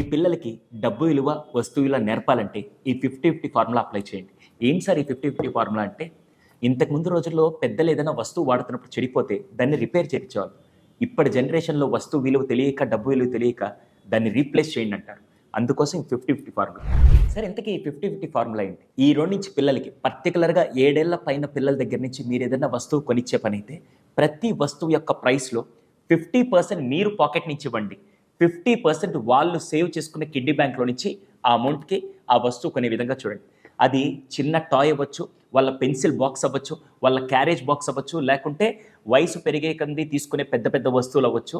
మీ పిల్లలకి డబ్బు విలువ వస్తువు విలువ నేర్పాలంటే ఈ ఫిఫ్టీ ఫిఫ్టీ ఫార్ములా అప్లై చేయండి. ఏంటి సార్ ఈ ఫిఫ్టీ ఫిఫ్టీ ఫార్ములా అంటే? ఇంతకుముందు రోజుల్లో పెద్దలు ఏదైనా వస్తువు వాడుతున్నప్పుడు చెడిపోతే దాన్ని రిపేర్ చేయించేవాళ్ళు. ఇప్పటి జనరేషన్లో వస్తువు విలువ తెలియక డబ్బు విలువ తెలియక దాన్ని రీప్లేస్ చేయండి అంటారు. అందుకోసం ఫిఫ్టీ ఫిఫ్టీ ఫార్ములా. సరే ఇంతకీ ఈ ఫిఫ్టీ ఫిఫ్టీ ఫార్ములా ఏంటి? ఈ రెండు నుంచి పిల్లలకి పర్టికులర్గా ఏడేళ్ళ పైన పిల్లల దగ్గర నుంచి మీరు ఏదైనా వస్తువు కొనిచ్చే పని అయితే ప్రతి వస్తువు యొక్క ప్రైస్లో ఫిఫ్టీ పర్సెంట్ మీరు పాకెట్ నుంచి ఇవ్వండి. ఫిఫ్టీ పర్సెంట్ వాళ్ళు సేవ్ చేసుకున్న కిడ్నీ బ్యాంక్లో నుంచి ఆ అమౌంట్కి ఆ వస్తువు కొనే విధంగా చూడండి. అది చిన్న టాయ్ అవ్వచ్చు వాళ్ళ పెన్సిల్ బాక్స్ అవ్వచ్చు వాళ్ళ క్యారేజ్ బాక్స్ అవ్వచ్చు లేకుంటే వయసు పెరిగే కంది తీసుకునే పెద్ద పెద్ద వస్తువులు అవ్వచ్చు.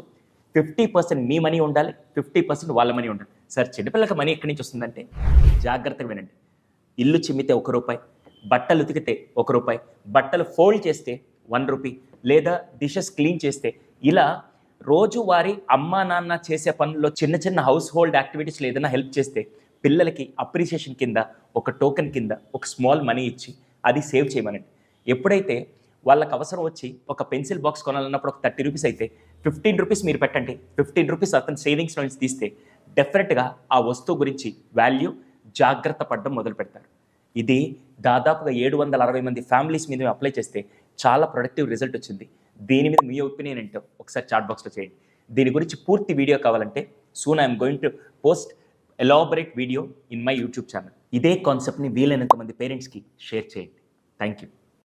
ఫిఫ్టీ పర్సెంట్ మీ మనీ ఉండాలి ఫిఫ్టీ పర్సెంట్ వాళ్ళ మనీ ఉండాలి. సార్ చిన్నపిల్లకి మనీ ఎక్కడి నుంచి వస్తుందంటే జాగ్రత్తగా వినండి. ఇల్లు చిమ్మితే ఒక రూపాయి బట్టలు ఉతికితే ఒక రూపాయి బట్టలు ఫోల్డ్ చేస్తే వన్ రూపీ లేదా డిషెస్ క్లీన్ చేస్తే ఇలా రోజువారీ అమ్మా నాన్న చేసే పనుల్లో చిన్న చిన్న హౌస్ హోల్డ్ యాక్టివిటీస్లో ఏదైనా హెల్ప్ చేస్తే పిల్లలకి అప్రిషియేషన్ కింద ఒక టోకెన్ కింద ఒక స్మాల్ మనీ ఇచ్చి అది సేవ్ చేయమనండి. ఎప్పుడైతే వాళ్ళకి అవసరం వచ్చి ఒక పెన్సిల్ బాక్స్ కొనాలన్నప్పుడు ఒక థర్టీ రూపీస్ అయితే ఫిఫ్టీన్ రూపీస్ మీరు పెట్టండి ఫిఫ్టీన్ రూపీస్ అతని సేవింగ్స్ నుంచి తీస్తే డెఫినెట్గా ఆ వస్తువు గురించి వాల్యూ జాగ్రత్త పడడం మొదలు పెడతారు. ఇది దాదాపుగా ఏడు వందల అరవై మంది ఫ్యామిలీస్ మీద మేము అప్లై చేస్తే చాలా ప్రొడక్టివ్ రిజల్ట్ వచ్చింది. దీని మీద మీ ఒపీనియన్ ఏంటో ఒకసారి చాట్ బాక్స్లో చేయండి. దీని గురించి పూర్తి వీడియో కావాలంటే soon I'm going to post elaborate video in my YouTube channel ఇదే కాన్సెప్ట్ని వీలైనంత మంది పేరెంట్స్కి షేర్ చేయండి. Thank you